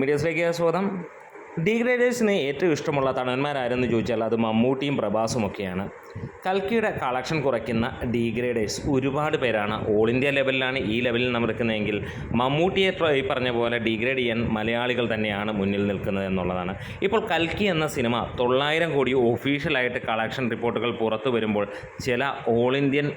മീഡിയസിലേക്ക് സ്വാഗതം. ഡീഗ്രേഡേഴ്സിന് ഏറ്റവും ഇഷ്ടമുള്ള തണന്മാരാരെന്ന് ചോദിച്ചാൽ അത് മമ്മൂട്ടിയും പ്രഭാസും ഒക്കെയാണ്. കൽക്കിയുടെ കളക്ഷൻ കുറയ്ക്കുന്ന ഡീഗ്രേഡേഴ്സ് ഒരുപാട് പേരാണ്. ഓൾ ഇന്ത്യ ലെവലിലാണ് ഈ ലെവലിൽ നമ്മൾ നിൽക്കുന്നതെങ്കിൽ മമ്മൂട്ടിയെ ഈ പറഞ്ഞ പോലെ ഡീഗ്രേഡ് ചെയ്യാൻ മലയാളികൾ തന്നെയാണ് മുന്നിൽ നിൽക്കുന്നത് എന്നുള്ളതാണ്. ഇപ്പോൾ കൽക്കി എന്ന സിനിമ തൊള്ളായിരം കോടി ഒഫീഷ്യലായിട്ട് കളക്ഷൻ റിപ്പോർട്ടുകൾ പുറത്തു വരുമ്പോൾ ചില ഓൾ ഇന്ത്യൻ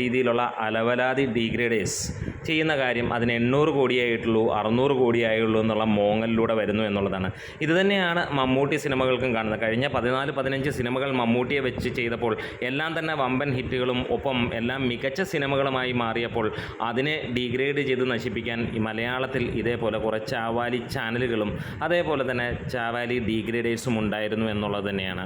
രീതിയിലുള്ള അലവലാതി ഡീഗ്രേഡേഴ്സ് ചെയ്യുന്ന കാര്യം അതിന് എണ്ണൂറ് കോടിയായിട്ടുള്ളൂ അറുന്നൂറ് കോടിയായുള്ളൂ എന്നുള്ള മോങ്ങലിലൂടെ വരുന്നു എന്നുള്ളതാണ്. ഇത് തന്നെയാണ് മമ്മൂട്ടി സിനിമകൾക്കും കാണുന്നത്. കഴിഞ്ഞ പതിനാല് പതിനഞ്ച് സിനിമകൾ മമ്മൂട്ടിയെ വെച്ച് ചെയ്തപ്പോൾ എല്ലാം തന്നെ വമ്പൻ ഹിറ്റുകളും ഒപ്പം എല്ലാം മികച്ച സിനിമകളുമായി മാറിയപ്പോൾ അതിനെ ഡീഗ്രേഡ് ചെയ്ത് നശിപ്പിക്കാൻ ഈ മലയാളത്തിൽ ഇതേപോലെ കുറേ ചാവാലി ചാനലുകളും അതേപോലെ തന്നെ ചാവാലി ഡീഗ്രേഡേഴ്സും ഉണ്ടായിരുന്നു എന്നുള്ളത് തന്നെയാണ്.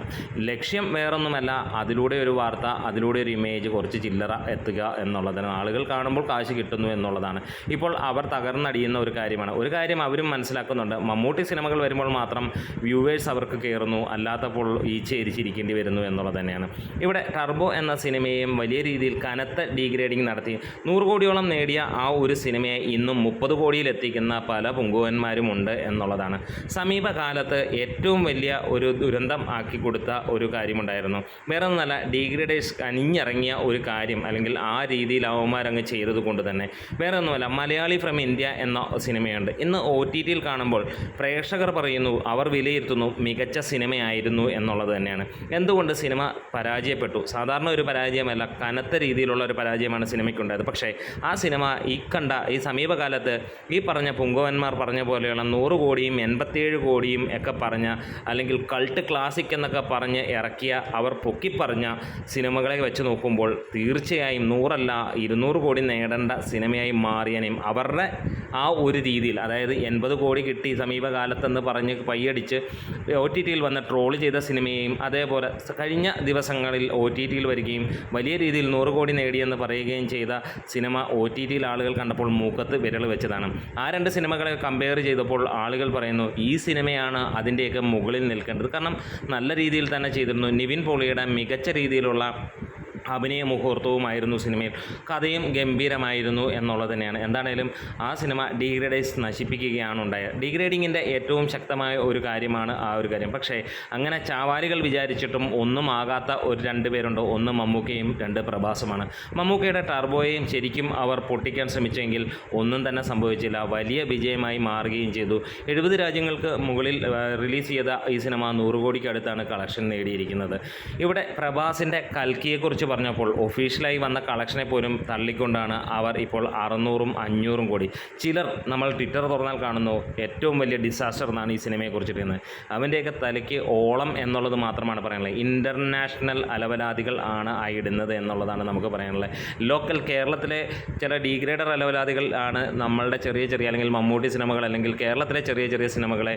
ലക്ഷ്യം വേറൊന്നുമല്ല അതിലൂടെ ഒരു വാർത്ത അതിലൂടെ ഒരു ഇമേജ് കുറച്ച് ചില്ലറ എത്തുക എന്നുള്ളതാണ്. ആളുകൾ കാണുമ്പോൾ കാശ് കിട്ടുന്നു എന്നുള്ളതാണ്. ഇപ്പോൾ അവർ തകർന്നടിയുന്ന ഒരു കാര്യമാണ്. ഒരു കാര്യം അവരും മനസ്സിലാക്കുന്നുണ്ട്. മമ്മൂട്ടി സിനിമകൾ വരുമ്പോൾ മാത്രം വ്യൂവേഴ്സ് അവർക്ക് കയറുന്നു. അല്ലാത്തപ്പോൾ ഈച്ചയിരിച്ചിരിക്കേണ്ടി വരുന്നു എന്നുള്ളത് തന്നെയാണ്. ഇവിടെ ടർബോ എന്ന സിനിമയും വലിയ രീതിയിൽ കനത്ത ഡീഗ്രേഡിംഗ് നടത്തി. നൂറ് കോടിയോളം നേടിയ ആ ഒരു സിനിമയെ ഇന്നും മുപ്പത് കോടിയിലെത്തിക്കുന്ന പല പുങ്കുവന്മാരുമുണ്ട് എന്നുള്ളതാണ്. സമീപകാലത്ത് ഏറ്റവും വലിയ ഒരു ദുരന്തം ആക്കി കൊടുത്ത ഒരു കാര്യമുണ്ടായിരുന്നു. വേറെ ഒന്നല്ല ഡീഗ്രേഡേഴ്സ് അണിഞ്ഞിറങ്ങിയ ഒരു കാര്യം അല്ലെങ്കിൽ ആ രീതിയിൽ അവന്മാരങ്ങ് ചെയ്തത് കൊണ്ട് തന്നെ. വേറെ ഒന്നുമല്ല മലയാളി ഫ്രം ഇന്ത്യ എന്ന സിനിമയുണ്ട്. ഇന്ന് ഒ ടി ടിയിൽ കാണുമ്പോൾ പ്രേക്ഷകർ പറയുന്നു അവർ വിലയിരുത്തുന്നു മികച്ച സിനിമയായിരുന്നു എന്നുള്ളത് തന്നെയാണ്. എന്തുകൊണ്ട് സിനിമ പരാജയപ്പെട്ടു? സാധാരണ ഒരു പരാജയമല്ല കനത്ത രീതിയിലുള്ള ഒരു പരാജയമാണ് സിനിമയ്ക്കുണ്ടായത്. പക്ഷേ ആ സിനിമ ഈ കണ്ട ഈ സമീപകാലത്ത് ഈ പറഞ്ഞ പുങ്കുവന്മാർ പറഞ്ഞ പോലെയുള്ള നൂറ് കോടിയും എൺപത്തിയേഴ് കോടിയും ഒക്കെ പറഞ്ഞ അല്ലെങ്കിൽ കൾട്ട് ക്ലാസിക് എന്നൊക്കെ പറഞ്ഞ് ഇറക്കിയ അവർ പൊക്കിപ്പറഞ്ഞ സിനിമകളെ വെച്ച് നോക്കുമ്പോൾ തീർച്ചയായും നൂറല്ല ഇരുന്നൂറ് കോടി നേടേണ്ട സിനിമയായി മാറിയനെയും അവരുടെ ആ ഒരു രീതിയിൽ അതായത് എൺപത് കോടി കിട്ടി സമീപകാലത്തെന്ന് പറഞ്ഞ് പയ്യടിച്ച് ഒ ടി ടിയിൽ വന്ന് ട്രോൾ ചെയ്ത സിനിമയെയും അതേപോലെ കഴിഞ്ഞ ദിവസങ്ങളിൽ ഒ ടി ടിയിൽ വരികയും വലിയ രീതിയിൽ നൂറ് കോടി നേടിയെന്ന് പറയുകയും ചെയ്ത സിനിമ ഒ ടി ടിയിൽ ആളുകൾ കണ്ടപ്പോൾ മൂക്കത്ത് വിരൽ വെച്ചതാണ്. ആ രണ്ട് സിനിമകളെ കമ്പയർ ചെയ്തപ്പോൾ ആളുകൾ പറയുന്നു ഈ സിനിമയാണ് അതിന്റെയൊക്കെ മുകളിൽ നിൽക്കേണ്ടത്. കാരണം നല്ല രീതിയിൽ തന്നെ ചെയ്തിരുന്നു. നിവിൻ പോളിയുടെ മികച്ച രീതിയിലുള്ള അഭിനയ മുഹൂർത്തവുമായിരുന്നു സിനിമയിൽ. കഥയും ഗംഭീരമായിരുന്നു എന്നുള്ളത് തന്നെയാണ്. എന്താണേലും ആ സിനിമ ഡീഗ്രേഡേഴ്സ് നശിപ്പിക്കുകയാണ് ഉണ്ടായത് ഡീഗ്രേഡിങ്ങിന്റെ ഏറ്റവും ശക്തമായ ഒരു കാര്യമാണ് ആ ഒരു കാര്യം. പക്ഷേ അങ്ങനെ ചാവാലികൾ വിചാരിച്ചിട്ടും ഒന്നും ആകാത്ത ഒരു രണ്ട് പേരുണ്ട്. ഒന്ന് മമ്മൂക്കയും രണ്ട് പ്രഭാസമാണ്. മമ്മൂക്കയുടെ ടർബോയെയും ശരിക്കും അവർ പൊട്ടിക്കാൻ ശ്രമിച്ചെങ്കിൽ ഒന്നും തന്നെ സംഭവിച്ചില്ല. വലിയ വിജയമായി മാറുകയും ചെയ്തു. എഴുപത് രാജ്യങ്ങൾക്ക് മുകളിൽ റിലീസ് ചെയ്ത ഈ സിനിമ നൂറ് കോടിക്കടുത്താണ് കളക്ഷൻ നേടിയിരിക്കുന്നത്. ഇവിടെ പ്രഭാസിന്റെ കൽക്കിയെക്കുറിച്ച് പറഞ്ഞപ്പോൾ ഒഫീഷ്യലായി വന്ന കളക്ഷനെ പോലും തള്ളിക്കൊണ്ടാണ് അവർ ഇപ്പോൾ അറുന്നൂറും അഞ്ഞൂറും കോടി. ചിലർ നമ്മൾ ട്വിറ്റർ തുറന്നാൽ കാണുന്നു ഏറ്റവും വലിയ ഡിസാസ്റ്റർ എന്നാണ് ഈ സിനിമയെ കുറിച്ചിരിക്കുന്നത് അവന്റെയൊക്കെ തലയ്ക്ക് ഓളം എന്നുള്ളത് മാത്രമാണ് പറയാനുള്ളത്. ഇന്റർനാഷണൽ അലവലാദികൾ ആണ് ആയിടുന്നത് എന്നുള്ളതാണ് നമുക്ക് പറയാനുള്ളത്. ലോക്കൽ കേരളത്തിലെ ചില ഡീഗ്രേഡർ അലവലാദികൾ ആണ് നമ്മളുടെ ചെറിയ ചെറിയ അല്ലെങ്കിൽ മമ്മൂട്ടി സിനിമകൾ അല്ലെങ്കിൽ കേരളത്തിലെ ചെറിയ ചെറിയ സിനിമകളെ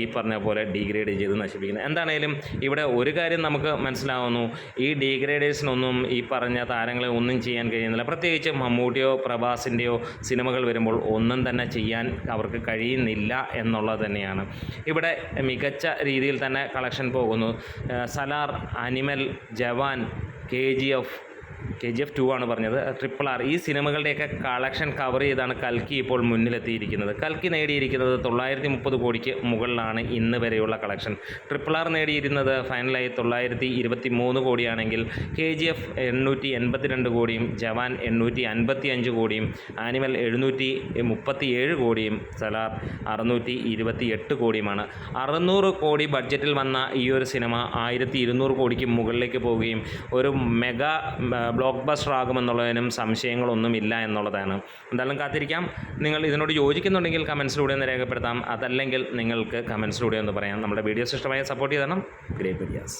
ഈ പറഞ്ഞ പോലെ ഡീഗ്രേഡ് ചെയ്ത് നശിപ്പിക്കുന്നത്. എന്താണേലും ഇവിടെ ഒരു കാര്യം നമുക്ക് മനസ്സിലാവുന്നു. ഈ ഡീഗ്രേഡേഴ്സിനൊന്നും ഈ പറഞ്ഞ താരങ്ങളെ ഒന്നും ചെയ്യാൻ കഴിയുന്നില്ല. പ്രത്യേകിച്ച് മമ്മൂട്ടിയോ പ്രഭാസിന്റെയോ സിനിമകൾ വരുമ്പോൾ ഒന്നും തന്നെ ചെയ്യാൻ അവർക്ക് കഴിയുന്നില്ല എന്നുള്ളത് തന്നെയാണ്. ഇവിടെ മികച്ച രീതിയിൽ തന്നെ കളക്ഷൻ പോകുന്നു. Salaar Animal Jawan K G F K G F two ആണ് പറഞ്ഞത്. ട്രിപ്പിൾ ആർ ഈ സിനിമകളുടെയൊക്കെ കളക്ഷൻ കവർ ചെയ്താണ് കൽക്കി ഇപ്പോൾ മുന്നിലെത്തിയിരിക്കുന്നത്. കൽക്കി നേടിയിരിക്കുന്നത് തൊള്ളായിരത്തി മുപ്പത് കോടിക്ക് മുകളിലാണ് ഇന്ന് വരെയുള്ള കളക്ഷൻ ട്രിപ്പിൾ ആർ നേടിയിരുന്നത് ഫൈനലായി തൊള്ളായിരത്തി ഇരുപത്തി മൂന്ന് കോടിയാണെങ്കിൽ കെ ജി എഫ് എണ്ണൂറ്റി എൺപത്തിരണ്ട് കോടിയും ജവാൻ എണ്ണൂറ്റി അൻപത്തി അഞ്ച് കോടിയും ആനിമൽ എഴുന്നൂറ്റി മുപ്പത്തി ഏഴ് കോടിയും സലാർ അറുന്നൂറ്റി ഇരുപത്തി എട്ട് കോടിയുമാണ്. അറുന്നൂറ് കോടി ബഡ്ജറ്റിൽ വന്ന ഈ ഒരു സിനിമ ആയിരത്തി ഇരുന്നൂറ് കോടിക്ക് മുകളിലേക്ക് പോവുകയും ഒരു മെഗാ ബ്ലോക്ക് ബസ്റ്റർ ആകുമെന്നുള്ളതിനും സംശയങ്ങളൊന്നുമില്ല എന്നുള്ളതാണ്. എന്തായാലും കാത്തിരിക്കാം. നിങ്ങൾ ഇതിനോട് യോജിക്കുന്നുണ്ടെങ്കിൽ കമൻസിലൂടെ ഒന്ന് രേഖപ്പെടുത്താം. അതല്ലെങ്കിൽ നിങ്ങൾക്ക് കമൻസിലൂടെ ഒന്ന് പറയാം. നമ്മുടെ വീഡിയോസ് ഇഷ്ടമായ സപ്പോർട്ട് ചെയ്തണം ഗ്രേറ്റ് വീഡിയോസ്